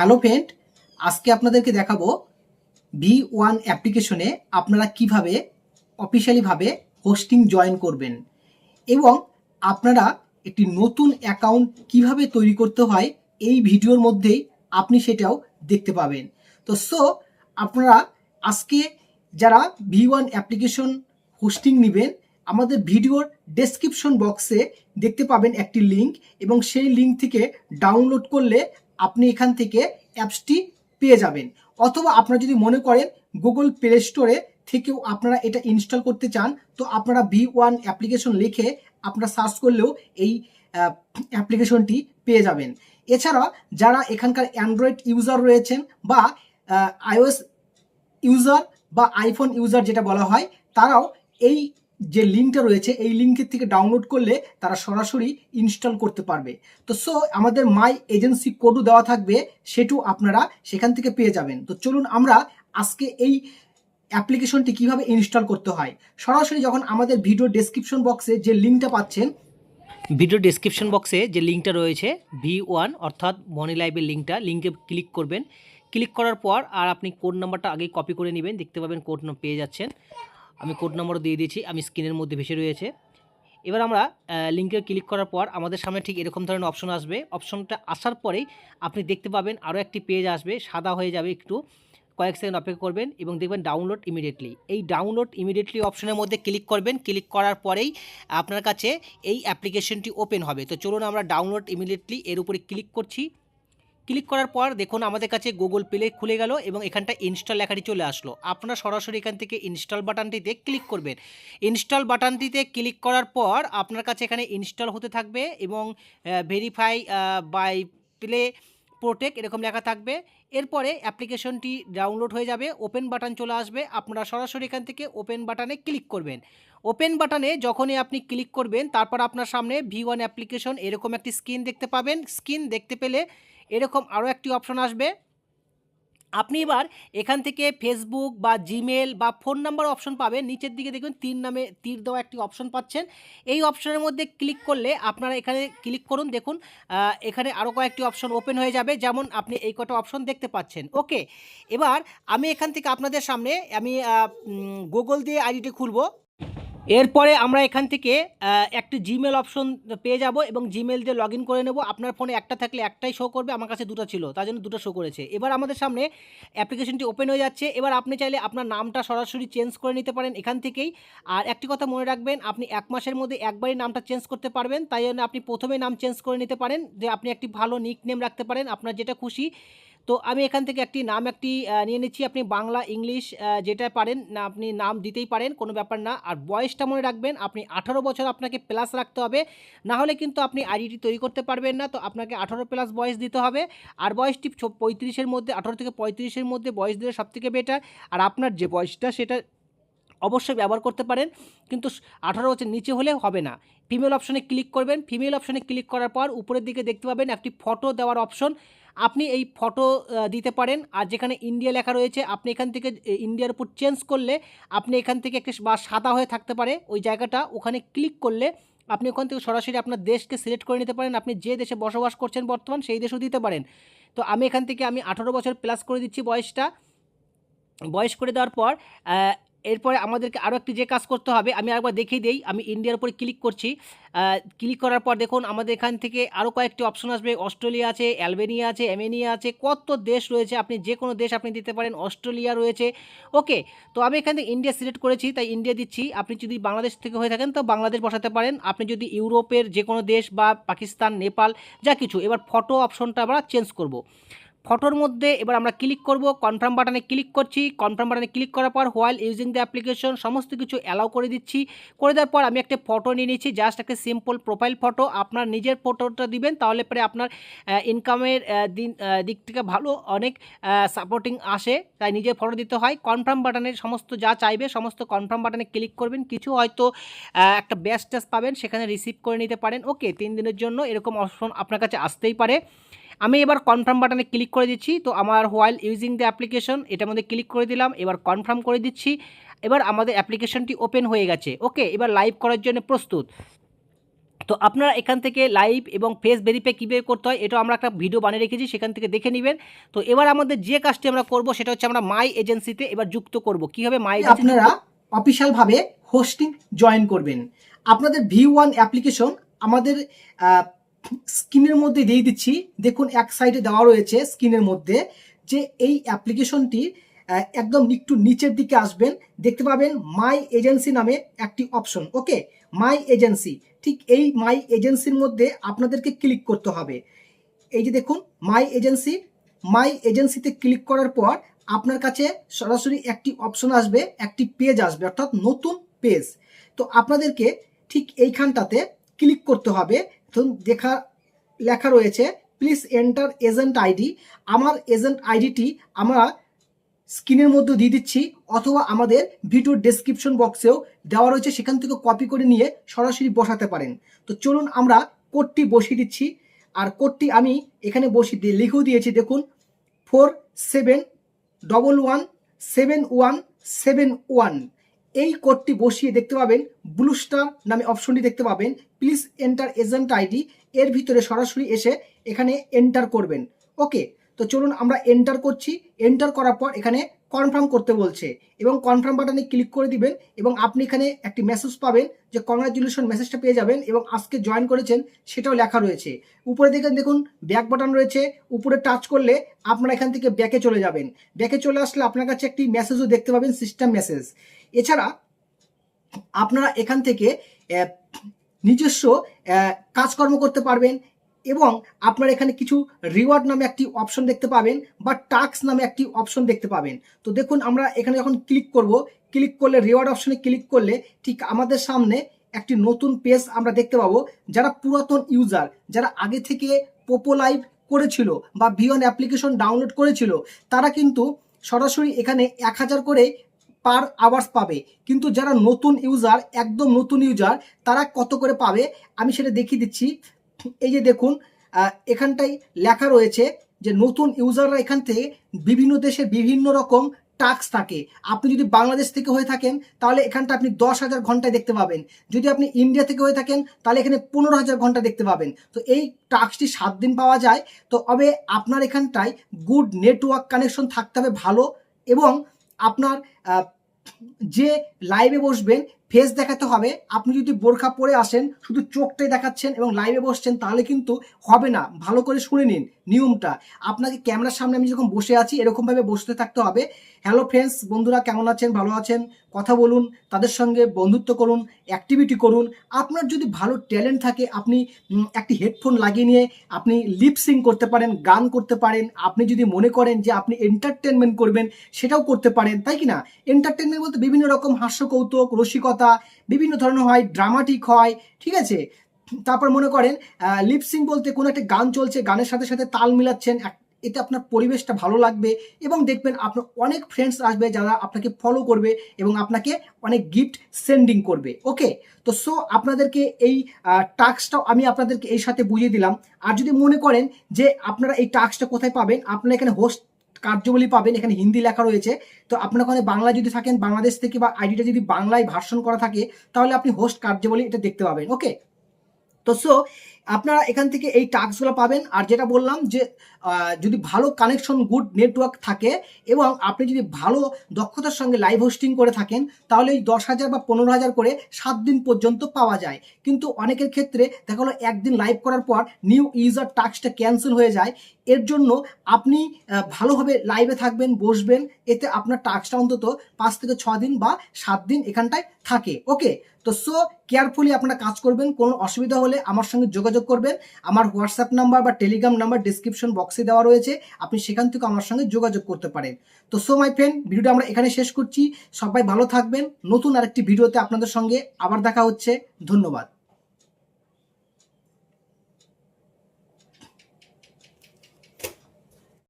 Hello friend, আজকে আপনাদেরকে দেখাবো ভি ওয়ান অ্যাপ্লিকেশনে আপনারা কীভাবে অফিসিয়ালিভাবে হোস্টিং জয়েন করবেন এবং আপনারা একটি নতুন অ্যাকাউন্ট কীভাবে তৈরি করতে হয় এই ভিডিওর মধ্যেই আপনি সেটাও দেখতে পাবেন। তো সো আপনারা আজকে যারা ভি ওয়ান অ্যাপ্লিকেশন হোস্টিং নেবেন, আমাদের ভিডিওর ডেসক্রিপশন বক্সে দেখতে পাবেন একটি লিংক এবং সেই লিংক থেকে ডাউনলোড করলে আপনি এখান থেকে অ্যাপসটি পেয়ে যাবেন। অথবা আপনারা যদি মনে করেন গুগল প্লে স্টোরে থেকেও আপনারা এটা ইনস্টল করতে চান, তো আপনারা ভি ওয়ান অ্যাপ্লিকেশন লিখে আপনারা সার্চ করলেও এই অ্যাপ্লিকেশনটি পেয়ে যাবেন। এছাড়া যারা এখানকার অ্যান্ড্রয়েড ইউজার রয়েছেন বা আইওএস ইউজার বা আইফোন ইউজার যেটা বলা হয়, তারাও এই যে লিঙ্কটা রয়েছে, এই লিঙ্কের থেকে ডাউনলোড করলে তারা সরাসরি ইনস্টল করতে পারবে। তো সো, আমাদের মাই এজেন্সি কোডও দেওয়া থাকবে, সেটু আপনারা সেখান থেকে পেয়ে যাবেন। তো চলুন আমরা আজকে এই অ্যাপ্লিকেশনটি কীভাবে ইনস্টল করতে হয়। সরাসরি যখন আমাদের ভিডিও ডেসক্রিপশন বক্সে যে লিঙ্কটা পাচ্ছেন, ভিডিও ডেসক্রিপশন বক্সে যে লিঙ্কটা রয়েছে, ভি ওয়ান অর্থাৎ মনি লাইভের লিঙ্কটা, লিঙ্কে ক্লিক করবেন। ক্লিক করার পর আর আপনি কোড নাম্বারটা আগেই কপি করে নেবেন, দেখতে পাবেন কোড পেয়ে যাচ্ছেন। আমি কোড নাম্বারও দিয়ে দিয়েছি, আমি স্ক্রিনের মধ্যে ভেসে রয়েছে। এবার আমরা লিঙ্কে ক্লিক করার পর আমাদের সামনে ঠিক এরকম ধরনের অপশন আসবে। অপশনটা আসার পরেই আপনি দেখতে পাবেন আরও একটি পেজ আসবে, সাদা হয়ে যাবে একটু। কয়েক সেকেন্ড অপেক্ষা করবেন এবং দেখবেন ডাউনলোড ইমিডিয়েটলি এই ডাউনলোড ইমিডিয়েটলি অপশনের মধ্যে ক্লিক করবেন। ক্লিক করার পরেই আপনার কাছে এই অ্যাপ্লিকেশনটি ওপেন হবে। তো চলুন আমরা ডাউনলোড ইমিডিয়েটলি এর উপরে ক্লিক করছি। ক্লিক করার পর দেখুন আমাদের কাছে গুগল প্লে খুলে গেল এবং এখানটা ইনস্টল লেখাটি চলে আসলো। আপনারা সরাসরি এখান থেকে ইনস্টল বাটনটিতে ক্লিক করবেন। ইনস্টল বাটনটিতে ক্লিক করার পর আপনার কাছে এখানে ইনস্টল হতে থাকবে এবং ভেরিফাই বাই প্লে প্রোটেক্ট এরকম লেখা থাকবে। এরপরে অ্যাপ্লিকেশনটি ডাউনলোড হয়ে যাবে, ওপেন বাটন চলে আসবে, আপনারা সরাসরি এখান থেকে ওপেন বাটনে ক্লিক করবেন। ওপেন বাটনে যখনই আপনি ক্লিক করবেন, তারপর আপনার সামনে ভি ওয়ান অ্যাপ্লিকেশন এরকম একটি স্ক্রিন দেখতে পাবেন। স্ক্রিন দেখতে পেলে এরকম আরও একটি অপশন আসবে। আপনি এবার এখান থেকে ফেসবুক বা জিমেল বা ফোন নাম্বার অপশন পাবেন। নিচের দিকে দেখবেন তীর নামে তীর দেওয়া একটি অপশন পাচ্ছেন। এই অপশনের মধ্যে ক্লিক করলে আপনারা এখানে ক্লিক করুন। দেখুন এখানে আরও কয়েকটি অপশন ওপেন হয়ে যাবে। যেমন আপনি এই কটা অপশন দেখতে পাচ্ছেন। ওকে, এবার আমি এখান থেকে আপনাদের সামনে, আমি গুগল দিয়ে আইডিটি খুলবো। এরপরে আমরা এখান থেকে একটি জিমেল অপশন পেয়ে যাব এবং জিমেল দিয়ে লগ করে নেব। আপনার ফোনে একটা থাকলে একটাই শো করবে, আমার কাছে দুটো ছিল, তার জন্য দুটো শো করেছে। এবার আমাদের সামনে অ্যাপ্লিকেশনটি ওপেন হয়ে যাচ্ছে। এবার আপনি চাইলে আপনার নামটা সরাসরি চেঞ্জ করে নিতে পারেন এখান থেকেই। আর একটি কথা মনে রাখবেন, আপনি এক মাসের মধ্যে একবারই নামটা চেঞ্জ করতে পারবেন, তাই জন্য আপনি প্রথমে নাম চেঞ্জ করে নিতে পারেন, যে আপনি একটি ভালো নিক নেম রাখতে পারেন, আপনার যেটা খুশি। তো আমি এখান থেকে একটি নাম একটি নিয়ে নিচ্ছি। আপনি বাংলা, ইংলিশ যেটা পারেন, না, আপনি নাম দিতেই পারেন, কোনো ব্যাপার না। আর বয়সটা মনে রাখবেন, আপনি আঠারো বছর আপনাকে প্লাস রাখতে হবে। না হলে কিন্তু আপনি আইডিটি তৈরি করতে পারবেন না, তো আপনাকে আঠারো প্লাস বয়স দিতে হবে। আর বয়সটি পঁয়ত্রিশের মধ্যে, আঠারো থেকে পঁয়ত্রিশের মধ্যে বয়স দিলে সবথেকে বেটার আর আপনার যে বয়সটা, সেটা অবশ্যই ব্যবহার করতে পারেন। কিন্তু আঠারো বছর নিচে হলে হবে না। ফিমেল অপশনে ক্লিক করবেন। ফিমেল অপশনে ক্লিক করার পর উপরের দিকে দেখতে পাবেন একটি ফটো দেওয়ার অপশন আপনি এই ফটো দিতে পারেন। আর যেখানে ইন্ডিয়া লেখা রয়েছে, আপনি এখান থেকে ইন্ডিয়ার উপর চেঞ্জ করলে আপনি এখান থেকে একটি বা সাদা হয়ে থাকতে পারে ওই জায়গাটা। ওখানে ক্লিক করলে আপনি ওখান থেকে সরাসরি আপনার দেশকে সিলেক্ট করে নিতে পারেন। আপনি যে দেশে বসবাস করছেন বর্তমান, সেই দেশও দিতে পারেন। তো আমি এখান থেকে, আমি আঠারো বছর প্লাস করে দিচ্ছি বয়সটা। বয়স করে দেওয়ার পর এরপরে আমাদেরকে আরও একটি যে কাজ করতে হবে, আমি আরেকবার দেখিয়ে দিই, আমি ইন্ডিয়ার উপরে ক্লিক করছি। ক্লিক করার পর দেখুন, আমাদের এখান থেকে আরও কয়েকটি অপশন আসবে। অস্ট্রেলিয়া আছে, অ্যালবেনিয়া আছে অ্যামেনিয়া আছে, কত দেশ রয়েছে আপনি যে কোনো দেশ আপনি দিতে পারেন, অস্ট্রেলিয়া রয়েছে। ওকে, তো আমি এখান থেকে ইন্ডিয়া সিলেক্ট করেছি, তাই ইন্ডিয়া দিচ্ছি। আপনি যদি বাংলাদেশ থেকে হয়ে থাকেন, তো বাংলাদেশ বসাতে পারেন। আপনি যদি ইউরোপের যে কোনো দেশ বা পাকিস্তান, নেপাল, যা কিছু, এবার ফটো অপশনটা আমরা চেঞ্জ করব। ফটোর মধ্যে এবার আমরা ক্লিক করব কনফার্ম বাটনে ক্লিক করছি কনফার্ম বাটনে ক্লিক করার পর হোয়াইল ইউজিং দ্য অ্যাপ্লিকেশন সমস্ত কিছু অ্যালাউ করে দিচ্ছি। করে দেওয়ার পর আমি একটা ফটো নিয়ে নিচ্ছি জাস্ট একটা সিম্পল প্রোফাইল ফটো আপনার নিজের ফটোটা দিবেন, তাহলে পরে আপনার ইনকামের দিন দিক থেকে ভালো অনেক সাপোর্টিং আসে, তাই নিজের ফটো দিতে হয়। কনফার্ম বাটনের সমস্ত যা চাইবে, সমস্ত কনফার্ম বাটনে ক্লিক করবেন। কিছু হয়তো একটা ব্যাস ট্যাস পাবেন, সেখানে রিসিভ করে নিতে পারেন। ওকে তিন দিনের জন্য এরকম অপশন আপনার কাছে আসতেই পারে। আমি এবার কনফার্ম বাটনে ক্লিক করে দিচ্ছি তো আমার হোয়াইল ইউজিং দ্য অ্যাপ্লিকেশন এটার মধ্যে ক্লিক করে দিলাম এবার কনফার্ম করে দিচ্ছি এবার আমাদের অ্যাপ্লিকেশনটি ওপেন হয়ে গেছে। ওকে এবার লাইভ করার জন্য প্রস্তুত। তো আপনারা এখান থেকে লাইভ এবং ফেস ভেরিফাই কীভাবে করতে হয় এটা আমরা একটা ভিডিও বানিয়ে রেখেছি সেখান থেকে দেখে নেবেন। তো এবার আমাদের যে কাজটি আমরা করব সেটা হচ্ছে আমরা মাই এজেন্সিতে এবার যুক্ত করব। কীভাবে মাই আপনারা অফিসিয়াল ভাবে হোস্টিং জয়েন করবেন। আপনাদের ভি ওয়ান অ্যাপ্লিকেশন আমাদের স্ক্রিনের মধ্যে দিয়ে দিচ্ছি। দেখুন, এক সাইডে দেওয়া রয়েছে স্ক্রিনের মধ্যে যে এই অ্যাপ্লিকেশনটি একদম একটু নিচের দিকে আসবেন। দেখতে পাবেন মাই এজেন্সি নামে একটি অপশন ওকে মাই এজেন্সি ঠিক এই মাই এজেন্সির মধ্যে আপনাদেরকে ক্লিক করতে হবে। এই যে দেখুন মাই এজেন্সি মাই এজেন্সিতে ক্লিক করার পর আপনার কাছে সরাসরি একটি অপশন আসবে, একটি পেজ আসবে, অর্থাৎ নতুন পেজ তো আপনাদেরকে ঠিক এইখানটাতে ক্লিক করতে হবে। ধরুন দেখা, লেখা রয়েছে প্লিজ এন্টার এজেন্ট আইডি আমার এজেন্ট আইডিটি আমরা স্ক্রিনের মধ্যে দিয়ে দিচ্ছি, অথবা আমাদের ভিডিওর ডেসক্রিপশন বক্সেও দেওয়া রয়েছে, সেখান থেকে কপি করে নিয়ে সরাসরি বসাতে পারেন। তো চলুন আমরা কোডটি বসিয়ে দিচ্ছি। আর কোডটি আমি এখানে বসিয়ে দিয়ে লিখেও দিয়েছি, দেখুন four seven double one seven one seven one এই কোডটি বসিয়ে দেখতে পাবেন ব্লু স্টার নামে অপশনটি দেখতে পাবেন। প্লিজ এন্টার এজেন্ট আইডি এর ভিতরে সরাসরি এসে এখানে এন্টার করবেন। ওকে তো চলুন আমরা এন্টার করছি। এন্টার করার পর এখানে কনফার্ম করতে বলছে এবং কনফার্ম বাটনে ক্লিক করে দিবেন এবং আপনি এখানে একটি মেসেজ পাবেন যে কংগ্রাচুলেশন মেসেজটা পেয়ে যাবেন এবং আজকে জয়েন করেছেন সেটাও লেখা রয়েছে। উপরে দেখেন দেখুন ব্যাক বাটন রয়েছে, উপরে টাচ করলে আপনারা এখান থেকে ব্যাকে চলে যাবেন। ব্যাকে চলে আসলে আপনার কাছে একটি মেসেজও দেখতে পাবেন সিস্টেম মেসেজ এছাড়া আপনারা এখান থেকে নিজস্ব কাজকর্ম করতে পারবেন এবং আপনার এখানে কিছু রিওয়ার্ড নামে একটি অপশন দেখতে পাবেন বা টাক্স নামে একটি অপশন দেখতে পাবেন। তো দেখুন, আমরা এখানে যখন ক্লিক করব। ক্লিক করলে রিওয়ার্ড অপশনে ক্লিক করলে ঠিক আমাদের সামনে একটি নতুন পেজ আমরা দেখতে পাবো। যারা পুরাতন ইউজার যারা আগে থেকে পোপো লাইভ করেছিল বা ভিওন অ্যাপ্লিকেশন ডাউনলোড করেছিল, তারা কিন্তু সরাসরি এখানে এক হাজার করে পার আওয়ার্স পাবে। কিন্তু যারা নতুন ইউজার একদম নতুন ইউজার তারা কত করে পাবে? আমি সেটা দেখিয়ে দিচ্ছি। এই যে দেখুন আহ, এখানটায় লেখা রয়েছে যে নতুন ইউজাররা এখান থেকে বিভিন্ন দেশে বিভিন্ন রকম টাক্স থাকে। আপনি যদি বাংলাদেশ থেকে হয়ে থাকেন তাহলে এখানটা আপনি দশ হাজার ঘন্টায় দেখতে পাবেন। যদি আপনি ইন্ডিয়া থেকে হয়ে থাকেন তাহলে এখানে পনেরো হাজার ঘণ্টা দেখতে পাবেন। তো এই টাক্সটি সাত দিন পাওয়া যায়। তো তবে আপনার এখানটায় গুড নেটওয়ার্ক কানেকশন থাকতে হবে ভালো এবং আপনার যে লাইভে বসবেন ফেস দেখাতে হবে। আপনি যদি বোরখা পরে আসেন, শুধু চোখটাই দেখাচ্ছেন এবং লাইভে বসছেন, তাহলে কিন্তু হবে না। ভালো করে শুনে নিন নিয়মটা। আপনাকে ক্যামেরার সামনে আমি যখন বসে আছি, এরকমভাবে বসতে থাকতে হবে। হ্যালো ফ্রেন্ডস বন্ধুরা কেমন আছেন? ভালো আছেন? কথা বলুন, তাদের সঙ্গে বন্ধুত্ব করুন অ্যাক্টিভিটি করুন। আপনার যদি ভালো ট্যালেন্ট থাকে, আপনি একটি হেডফোন লাগিয়ে নিয়ে আপনি লিপসিং করতে পারেন, গান করতে পারেন। আপনি যদি মনে করেন যে আপনি এন্টারটেনমেন্ট করবেন, সেটাও করতে পারেন। তাই কি না? এন্টারটেনমেন্ট বলতে বিভিন্ন রকম হাস্য কৌতুক রসিকতা বিভিন্ন ধরনের হয় ড্রামাটিক হয়, ঠিক আছে? তারপর মনে করেন লিপসিং বলতে কোনো একটা গান চলছে, গানের সাথে সাথে তাল মিলাচ্ছেন এতে আপনার পরিবেশটা ভালো লাগবে এবং দেখবেন আপনার অনেক ফ্রেন্ডস আসবে যারা আপনাকে ফলো করবে এবং আপনাকে অনেক গিফট সেন্ডিং করবে ওকে তো সো আপনাদেরকে এই টাস্কটাও আমি আপনাদেরকে এই সাথে বুঝিয়ে দিলাম। আর যদি মনে করেন যে আপনারা এই টাস্কটা কোথায় পাবেন, আপনারা এখানে হোস্ট কার্যবলী পাবেন, এখানে হিন্দি লেখা রয়েছে। তো আপনার ওখানে বাংলা যদি থাকেন, বাংলাদেশ থেকে বা আইডিটা যদি বাংলায় ভার্সন করা থাকে, তাহলে আপনি হোস্ট কার্যবলী এটা দেখতে পাবেন ওকে তো সো আপনারা এখান থেকে এই টাস্কগুলো পাবেন। আর যেটা বললাম যে যদি ভালো কানেকশন গুড নেটওয়ার্ক থাকে এবং আপনি যদি ভালো দক্ষতার সঙ্গে লাইভ হোস্টিং করে থাকেন, তাহলে এই দশ হাজার বা পনেরো হাজার করে সাত দিন পর্যন্ত পাওয়া যায়। কিন্তু অনেকের ক্ষেত্রে দেখা গেলো একদিন লাইভ করার পর নিউ ইউজার টাস্কটা ক্যান্সেল হয়ে যায়। এর জন্য আপনি ভালোভাবে লাইভে থাকবেন, বসবেন। এতে আপনার টাস্কটা অন্তত পাঁচ থেকে ছ দিন বা সাত দিন এখানটায় থাকে। ওকে তো সো কেয়ারফুলি আপনারা কাজ করবেন, কোনো অসুবিধা হলে আমার সঙ্গে যোগাযোগ করবেন। আমার হোয়াটসঅ্যাপ নাম্বার বা টেলিগ্রাম নাম্বার ডিসক্রিপশন বক্সে দেওয়া রয়েছে। আপনি সেখান থেকে আমার সঙ্গে যোগাযোগ করতে পারেন। তো সো মাই ফ্রেন্ড ভিডিওটা আমরা এখানে শেষ করছি। সবাই ভালো থাকবেন। নতুন আরেকটি ভিডিওতে আপনাদের সঙ্গে আবার দেখা হচ্ছে। ধন্যবাদ।